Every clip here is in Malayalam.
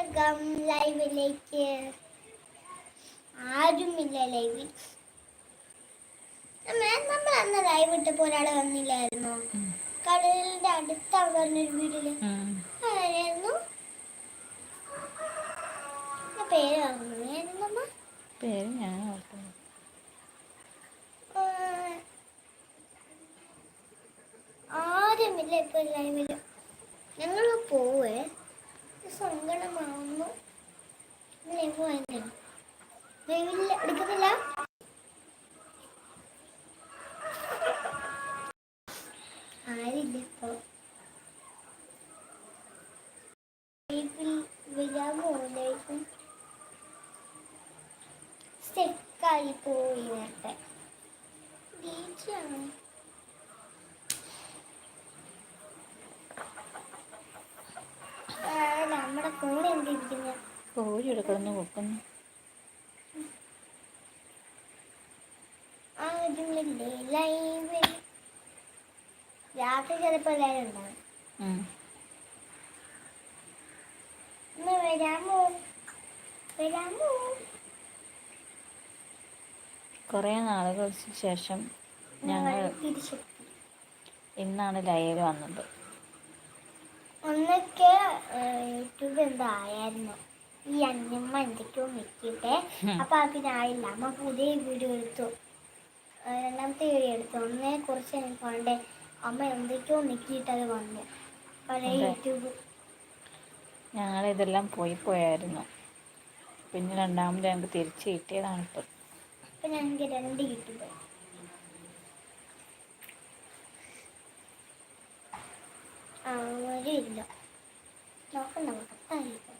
സ്വാഗതം ലൈവിലേക്ക് ആരുമില്ല ലൈവിൽ. നമ്മൾ അന്ന് ലൈവ് ഇട്ടപ്പോ ഒരാൾ വന്നില്ലായിരുന്നോ? കടലിന്റെ അടുത്താണ് പറഞ്ഞൊരു വീട്ടിൽ. ആരായിരുന്നു? പേര് പറഞ്ഞു പേര് ഞാൻ ഓർക്കുന്നു ആരുമില്ല ഇപ്പൊ ലൈവിൽ ഞങ്ങൾ പോവേ സങ്കടമാവുന്നു ലൈവ് വാങ്ങി ലൈവിൽ എടുക്കുന്നില്ല ആരില്ല ഇപ്പൊ ലൈവിൽ വരാമോ ലൈവ് സ്റ്റെക്കായി പോയി നേരത്തെ ബീച്ചാണ് നമ്മുടെ കൂടെ എന്തിരിക്കുന്ന കോഴി ഇവിടെ കിടന്ന് കൊക്കുന്നു രാത്രി ചിലപ്പോ എല്ലാരും ഉണ്ടാവും. വരാമോ? വരാമോ? കുറേ നാളുകൾക്ക് ശേഷം ഞങ്ങൾ ഇന്നാണ് ലൈവ് വന്നത്. ഒന്നൊക്കെ യൂട്യൂബ് എന്തായിരുന്നു ഈ അന്നമ്മ എന്തൊക്കെയോ മിക്കിട്ടെ അപ്പൊ അതിനായില്ല. അമ്മ പുതിയ വീഡിയോ എടുത്തു. രണ്ടാമത്തെ വീഡിയോ എടുത്തു. ഒന്നേ കുറിച്ച് എനിക്ക് വേണ്ടേ അമ്മ എന്തൊക്കെയോ മിക്കിയിട്ട് അത് വന്നു പഴയ യൂട്യൂബ്. ഞങ്ങൾ ഇതെല്ലാം പോയി പോയായിരുന്നു. പിന്നെ രണ്ടാമത് ഞങ്ങൾക്ക് തിരിച്ചു കിട്ടിയതാണ് ഇപ്പം. ഞങ്ങൾക്ക് രണ്ട് യൂട്യൂബ് ആരും ഇല്ല. നോക്കാം ആരുമില്ല.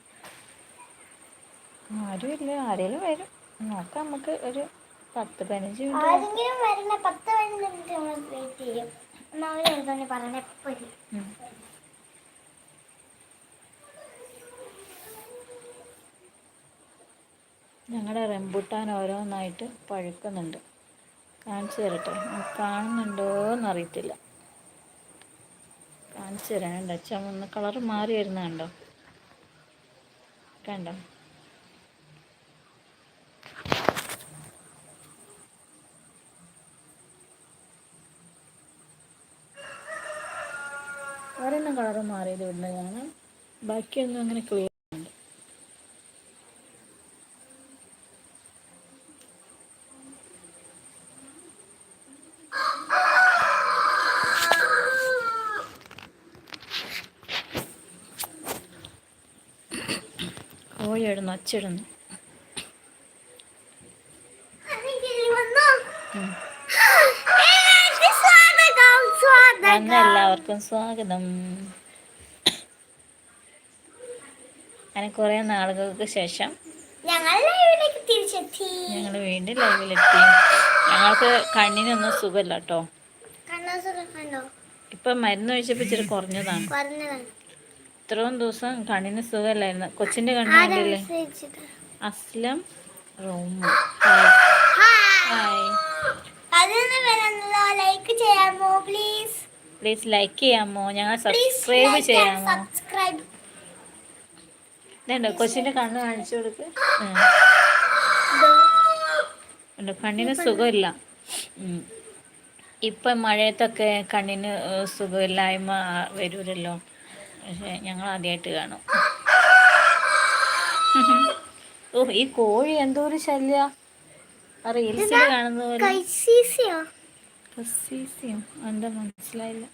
ആരെങ്കിലും വരും. നോക്കാം നമുക്ക് ഒരു പത്ത് പതിനഞ്ച് മിനിറ്റ് ആരെങ്കിലും വരണ പത്ത് പതിനഞ്ച് മിനിറ്റ് നമ്മൾ വെയിറ്റ് ചെയ്യും. എന്നാ അവർ എഴുതാൻ ഞങ്ങളുടെ റംബുട്ടാൻ ഓരോന്നായിട്ട് പഴുക്കുന്നുണ്ട്. കാണിച്ചു തരട്ടെ? കാണുന്നുണ്ടോ എന്നറിയത്തില്ല കാണിച്ചു തരാം. കണ്ടോ? ചുമന്ന് കളർ മാറി വരുന്ന കണ്ടോ? കണ്ടോ? ഒരെണ്ണം കളർ മാറിയത് ഇവിടെ കാണാം. ബാക്കിയൊന്നും അങ്ങനെ ക്ലിയർ ഉണ്ട് അച്ചിടുന്നു വന്ന എല്ലാവർക്കും സ്വാഗതം. അങ്ങനെ കുറെ നാളുകൾക്ക് ശേഷം ഞങ്ങൾ വീണ്ടും ലൈവിലെത്തി. ഞങ്ങൾക്ക് കണ്ണിനൊന്നും സുഖമില്ല കേട്ടോ. ഇപ്പൊ മരുന്ന് ഒഴിച്ചപ്പോ ഇച്ചിരി കുറഞ്ഞതാണ്. ഇത്രയും ദിവസം കണ്ണിന് സുഖമല്ലായിരുന്നു. കൊച്ചിന്റെ കണ്ണ് കണ്ടില്ലേ? അസ്ലം റോമു. പ്ലീസ് ലൈക്ക് ചെയ്യാമോ? ഞങ്ങൾ സബ്സ്ക്രൈബ് ചെയ്യാമോ? ഇതുണ്ടോ? കൊച്ചിന്റെ കണ്ണ് കാണിച്ചു കൊടുക്ക്. ഉണ്ട് കണ്ണിന് സുഖമില്ല. ഇപ്പൊ മഴയത്തൊക്കെ കണ്ണിന് സുഖമില്ലായ്മ വരൂലല്ലോ. പക്ഷെ ഞങ്ങൾ ആദ്യമായിട്ട് കാണും. ഓ ഈ കോഴി എന്തോ ഒരു ശല്യ. റീൽസിൽ കാണുന്ന പോലെ. എന്താ മനസ്സിലായില്ല.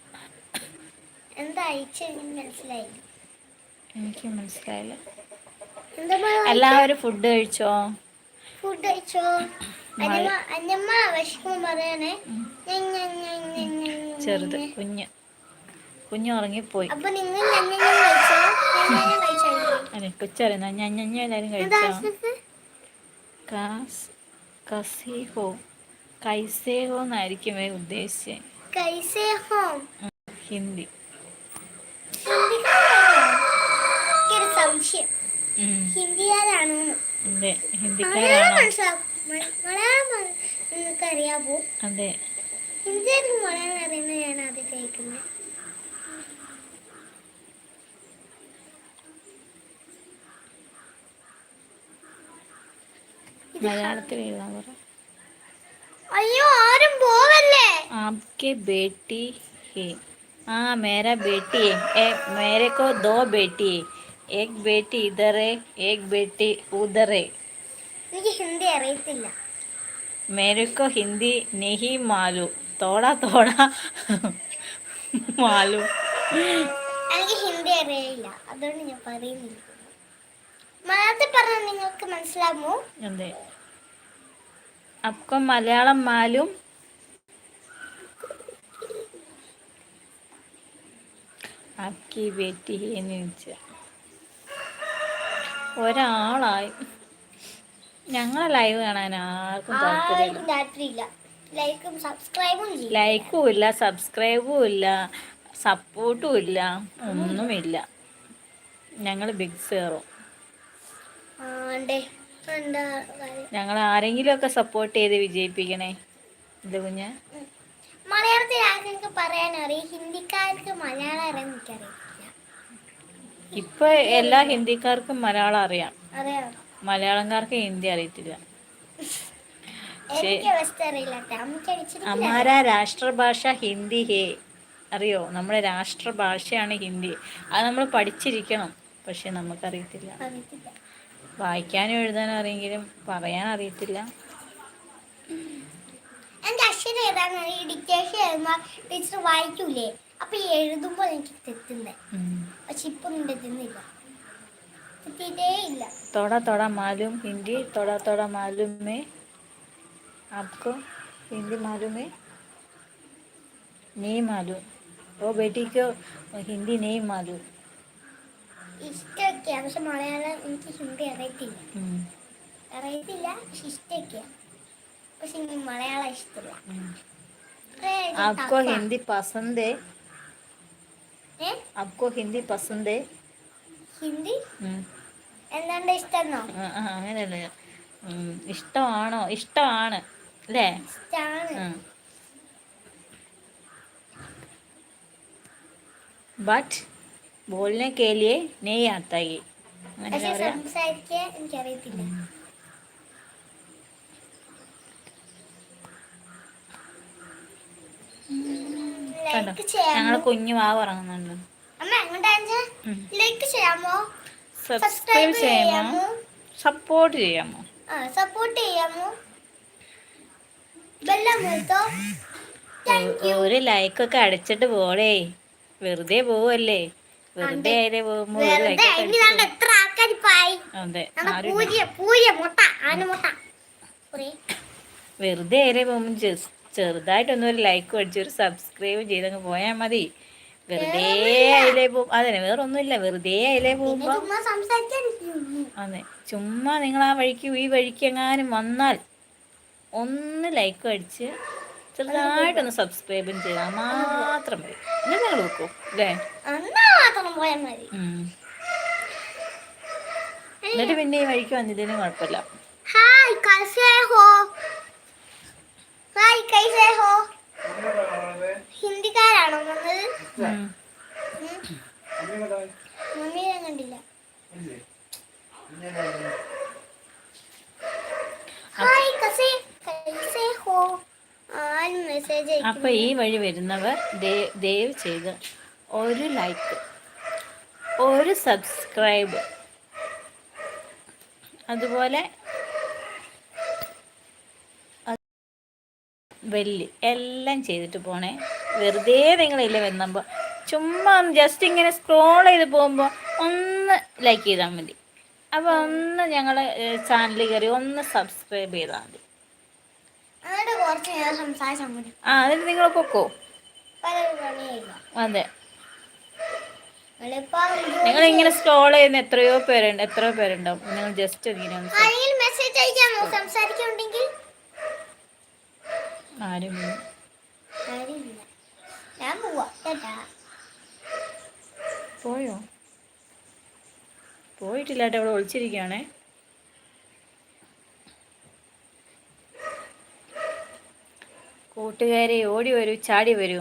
എനിക്ക് മനസ്സിലായില്ല. എല്ലാവരും ഫുഡ് കഴിച്ചോ? ഫുഡ് കഴിച്ചോ. ചെറുത് കുഞ്ഞ്. കുഞ്ഞ് ഉറങ്ങിപ്പോയി അല്ലെ കൊച്ചറിയുന്ന ഞാൻ എല്ലാവരും കഴിച്ചോ? കാസ് കസീഹോ. കൈസേഹോ എന്നായിരിക്കും ഉദ്ദേശിച്ചത് ഹിന്ദി. സംശയം. ഹിന്ദിക്കാരാണോ? അതെ ഹിന്ദിക്കാരാണോ? മലയാളം അറിയാവോ അതെ. ഹിന്ദിയിൽ മലയാളം അറിയുന്നത് ഞാൻ ആദ്യം കേൾക്കുന്നത്. മലയാളത്തിൽ എഴുതാൻ പറ. അയ്യോ ആരും പോവല്ലേ? ആപ്കെ ബേട്ടി ഹേ. ആ മേരാ ബേട്ടി ഹേ. മേരെ കോ ദോ ബേട്ടി ഏക് ബേട്ടി ഇതറേ ഏക് ബേട്ടി ഉദറേ എനിക്ക് ഹിന്ദി അറിയത്തില്ല. മേരെ കോ ഹിന്ദി നെഹി മാലു. തോടാ തോടാ. മാലു. എനിക്ക് ഹിന്ദി അറിയില്ല. അതുകൊണ്ട് ഞാൻ പറയുന്നില്ല. മലയാളത്തിൽ പറഞ്ഞാൽ നിങ്ങൾക്ക് മനസ്സിലാകുമോ? അതെ. അപ്പം മലയാളം മാലും. ആക്കി വെറ്റി എന്ന് ചോദിച്ച ഒരാളായി. ഞങ്ങളെ ലൈവ് കാണാൻ ആർക്കും ലൈക്കും ഇല്ല സബ്സ്ക്രൈബും ഇല്ല സപ്പോർട്ടും ഇല്ല ഒന്നുമില്ല. ഞങ്ങൾ ബിഗ് സേറും. ആണ്ടേ ആരെങ്കിലും ഒക്കെ ഞങ്ങൾ സപ്പോർട്ട് ചെയ്ത് വിജയിപ്പിക്കണേ. ഇത് കുഞ്ഞ്? മലയാളത്തിൽ ആർക്കൊക്കെ പറയാൻ അറിയാം? ഹിന്ദിക്കാർക്ക് മലയാളം അറിയാൻ ഇപ്പൊ എല്ലാ ഹിന്ദിക്കാർക്കും മലയാളം അറിയാം. മലയാളംകാർക്ക് ഹിന്ദി അറിയത്തില്ല. അടിച്ചിട്ട് രാഷ്ട്രഭാഷ ഹിന്ദി ഹേ. അറിയോ? നമ്മുടെ രാഷ്ട്രഭാഷയാണ് ഹിന്ദി. അത് നമ്മൾ പഠിച്ചിരിക്കണം. പക്ഷെ നമുക്കറിയത്തില്ല. അറിയത്തില്ല. വായിക്കാനും എഴുതാനും അറിയെങ്കിലും പറയാൻ അറിയത്തില്ല എന്റെ അക്ഷരം ഏതാണ് ഈ ഡിക്റ്റേഷൻ എഴുതുമ്പോൾ ടീച്ചർ വായിക്കൂലേ അപ്പൊ ഈ എഴുതുമ്പോൾ എനിക്ക് തെറ്റുന്നേ ഉം. പക്ഷെ ഇപ്പൊ ഒന്നും തെറ്റുന്നില്ല തെറ്റിയിട്ടേ ഇല്ല थोड़ा थोड़ा मालूम हिंदी थोड़ा थोड़ा मालूम है आपको हिंदी मालूम है नहीं मालूम वो बेटी को हिंदी नहीं मालूम ഇഷ്ടമൊക്കെയാ പക്ഷെ മലയാളം എനിക്ക് ഹിന്ദി അറിയത്തില്ല हम्म, അറിയത്തില്ല പക്ഷെ ഇഷ്ടമൊക്കെയാ പക്ഷെ എനിക്ക് മലയാളം ഇഷ്ടമില്ല हम्म। അത്രേ ഇത് आपको tough ആ. हिंदी पसंद है ഏ? आपको हिंदी पसंद है ഹിന്ദി ഉം. എന്താണ്ട് ഇഷ്ടമെന്നോ ആ, ആ, അങ്ങനെയല്ല ഉം, ഇഷ്ടമാണോ ഇഷ്ടമാണ് അല്ലേ ഇഷ്ടമാണ് ഉം. ബോളിനെ കേലിയെ നെയ് ആത്തായി അങ്ങനെ സംസാരിക്കാൻ എനിക്കറിയത്തില്ല ഞങ്ങളെ കുഞ്ഞു മാവ് ഇറങ്ങുന്നുണ്ട്. സബ്സ്ക്രൈബ് ചെയ്യാമോ? സപ്പോർട്ട് ചെയ്യാമോ? സപ്പോർട്ട് ചെയ്യാമോ? ഒരു ലൈക്കൊക്കെ അടിച്ചിട്ട് പോടേ. വെറുതെ പോവല്ലേ. വെറുതെ പോകുമ്പോ എത്ര അതെ വെറുതെ പോകുമ്പോൾ ചെറുതായിട്ടൊന്നും ഒരു ലൈക്ക് അടിച്ച് ഒരു സബ്സ്ക്രൈബ് ചെയ്തങ്ങ് പോയാ മതി. വെറുതെ അതിലേ പോകും അതെ വേറെ ഒന്നുമില്ല വെറുതെ അതിലേ പോകുമ്പോ അതെ ചുമ്മാ നിങ്ങൾ ആ വഴിക്ക് ഈ വഴിക്ക് എങ്ങാനും വന്നാൽ ഒന്ന് ലൈക്ക് അടിച്ച് ചെറുതായിട്ടൊന്ന് സബ്സ്ക്രൈബും ചെയ്താൽ മാത്രം മതി. നിങ്ങൾ നോക്കൂ അല്ലേ പോയാൽ മതി. എന്നിട്ട് പിന്നെ ഈ വഴിക്ക് വന്നതിന് കുഴപ്പമില്ല. ഹായ് കൈസേ ഹോ. ഹായ് കൈസേ ഹോ. ഹിന്ദിക്കാരാണോ വന്നത്? മമ്മീനെ കണ്ടില്ല. ഹായ് മെസ്സേജ് അപ്പൊ ഈ വഴി വരുന്നവർ ദയവ് ചെയ്ത് ഒരു ലൈക്ക് ഒരു സബ്സ്ക്രൈബ്. അതുപോലെ വെല്ലി എല്ലാം ചെയ്തിട്ട് പോണേ. വെറുതെ നിങ്ങളില്ല വന്നപ്പോൾ ചുമ്മാ ജസ്റ്റ് ഇങ്ങനെ സ്ക്രോൾ ചെയ്ത് പോകുമ്പോൾ ഒന്ന് ലൈക്ക് ചെയ്താൽ മതി. അപ്പോൾ ഒന്ന് ഞങ്ങൾ ചാനൽ കയറി ഒന്ന് സബ്സ്ക്രൈബ് ചെയ്താൽ മതി. ആ അതിന് നിങ്ങൾ പൊക്കോ? അതെ. നിങ്ങൾ ഇങ്ങനെ സ്ക്രോൾ ചെയ്യുന്ന എത്രയോ പേരുണ്ട് എത്രയോ പേരുണ്ടാവും. നിങ്ങൾ ജസ്റ്റ് ഇങ്ങനെ മെസ്സേജ് അയക്കാമോ? സംസാരിക്കുന്നുണ്ടെങ്കിൽ ആരും ഇല്ല. ആരുമില്ല. ഞാൻ പോവാ. പോയോ? പോയിട്ടില്ല. കേട്ടോ അവിടെ ഒളിച്ചിരിക്കുകയാണേ കൂട്ടുകാരെ ഓടി വരൂ ചാടി വരൂ.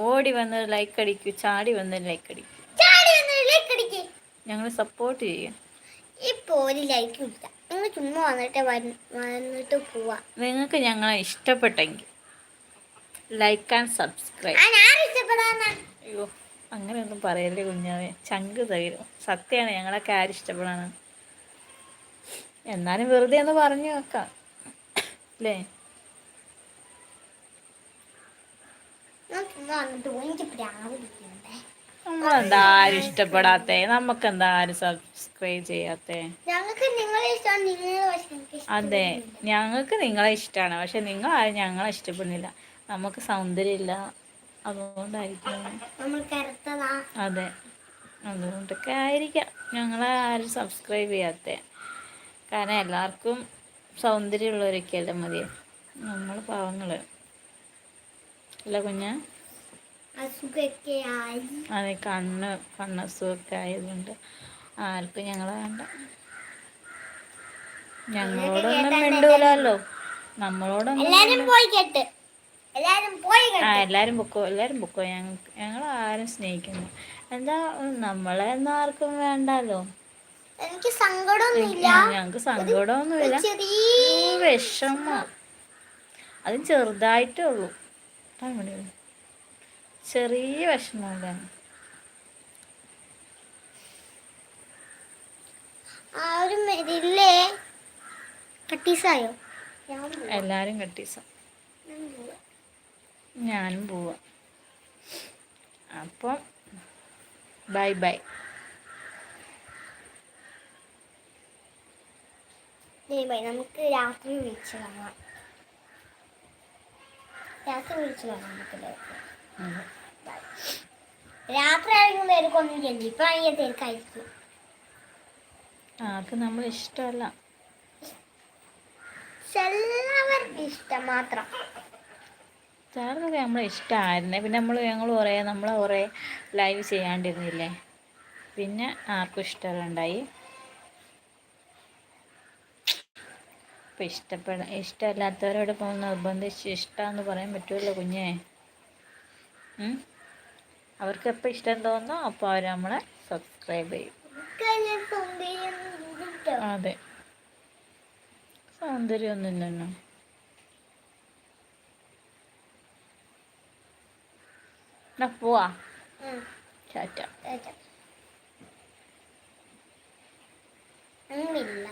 ഓടി വന്ന് ലൈക്ക് അടിക്കൂ ചാടി വന്ന് ലൈക്ക് അടിക്കൂ. ചാടി വന്ന് ലൈക്ക് അടിക്ക്. ഞങ്ങൾ സപ്പോർട്ട് ചെയ്യാം. ഇപ്പൊ ഒരു ലൈക്കും ഇല്ല. നിങ്ങൾ ചുമ്മാ വന്നിട്ട് വന്നിട്ട് പോവാ. നിങ്ങൾക്ക് ഞങ്ങളെ ഇഷ്ടപ്പെട്ടെങ്കിൽ ലൈക്ക് ആൻഡ് സബ്സ്ക്രൈബ് അയ്യോ അങ്ങനെയൊന്നും പറയല്ലേ കുഞ്ഞാവേ. ചങ്ക് തകരും സത്യമാണ് ഞങ്ങളൊക്കെ ആരും ഇഷ്ടപ്പെടാനാണ്. എന്നാലും വെറുതെ ഒന്ന് പറഞ്ഞു വെക്കാം. അല്ലേ ഞാൻ ചുമ്മാ വന്നിട്ട് പോയി എനിക്ക് പ്രാവിരിക്കണ്ടേ നമ്മളെന്താ ആരും ഇഷ്ടപ്പെടാത്തെ? നമുക്കെന്താ ആരും സബ്സ്ക്രൈബ് ചെയ്യാത്തെ? അതെ. ഞങ്ങൾക്ക് നിങ്ങളെ ഇഷ്ടമാണ് പക്ഷെ നിങ്ങൾ ആരും ഞങ്ങളെ ഇഷ്ടപ്പെടുന്നില്ല. നമുക്ക് സൗന്ദര്യമില്ല. അതുകൊണ്ടായിരിക്കും അതെ അതുകൊണ്ടൊക്കെ ആയിരിക്കാം. ഞങ്ങളെ ആരും സബ്സ്ക്രൈബ് ചെയ്യാത്തെ. കാരണം എല്ലാവർക്കും സൗന്ദര്യമുള്ളവരൊക്കെ അല്ലേ മതി. നമ്മൾ പാവങ്ങൾ അല്ല കുഞ്ഞ? അതെ കണ്ണ് കണ്ണസുഖമൊക്കെ ആയതുകൊണ്ട് ആർക്കും ഞങ്ങളെ വേണ്ട. ഞങ്ങളോടൊന്നും മിണ്ടൂലല്ലോ. നമ്മളോടൊന്നും ആ എല്ലാരും പൊക്കോ എല്ലാരും പൊക്കോ. ഞങ്ങൾക്ക് ഞങ്ങൾ ആരും സ്നേഹിക്കുന്നു എന്താ നമ്മളെ ഒന്നും ആർക്കും വേണ്ടല്ലോ. എനിക്ക് സങ്കടമൊന്നുമില്ല. ഞങ്ങൾക്ക് സങ്കടമൊന്നുമില്ല. വിഷമം. അതും ചെറുതായിട്ടേ ഉള്ളൂ. ചെറിയ ആ കട്ടീസായോ? എല്ലാരും കട്ടീസ. ഞാനും പോവാം. അപ്പം ബൈ ബൈ. നമുക്ക് രാത്രി വിളിച്ച് കാണാം. രാത്രി വിളിച്ച് കാണാം നമുക്ക്. രാത്രി ആയിരിക്കും തിരക്കൊന്നും ചെയ്യില്ല ഇപ്പൊ ഭയങ്കര തിരക്കായിരിക്കും. ആർക്കും നമ്മൾ ഇഷ്ടമല്ല. എല്ലാവർക്കും ഇഷ്ടം മാത്രം. ചിലർക്കൊക്കെ നമ്മളെ ഇഷ്ടമായിരുന്നേ. പിന്നെ നമ്മൾ ഞങ്ങൾ കുറേ നമ്മൾ കുറേ ലൈവ് ചെയ്യാണ്ടിരുന്നില്ലേ. പിന്നെ ആർക്കും ഇഷ്ടമുണ്ടായി ഇപ്പം ഇഷ്ടപ്പെട ഇഷ്ടമല്ലാത്തവരോട് പോകുന്ന നിർബന്ധിച്ച് ഇഷ്ടമെന്ന് പറയാൻ പറ്റുമല്ലോ കുഞ്ഞേ? അവർക്ക് എപ്പോൾ ഇഷ്ടം തോന്നുന്നു അപ്പോൾ അവർ നമ്മളെ സബ്സ്ക്രൈബ് ചെയ്യും. അതെ സൗന്ദര്യമൊന്നുമില്ലല്ലോ എന്നാ പോവാ. ചാറ്റ. അങ്ങനെയില്ല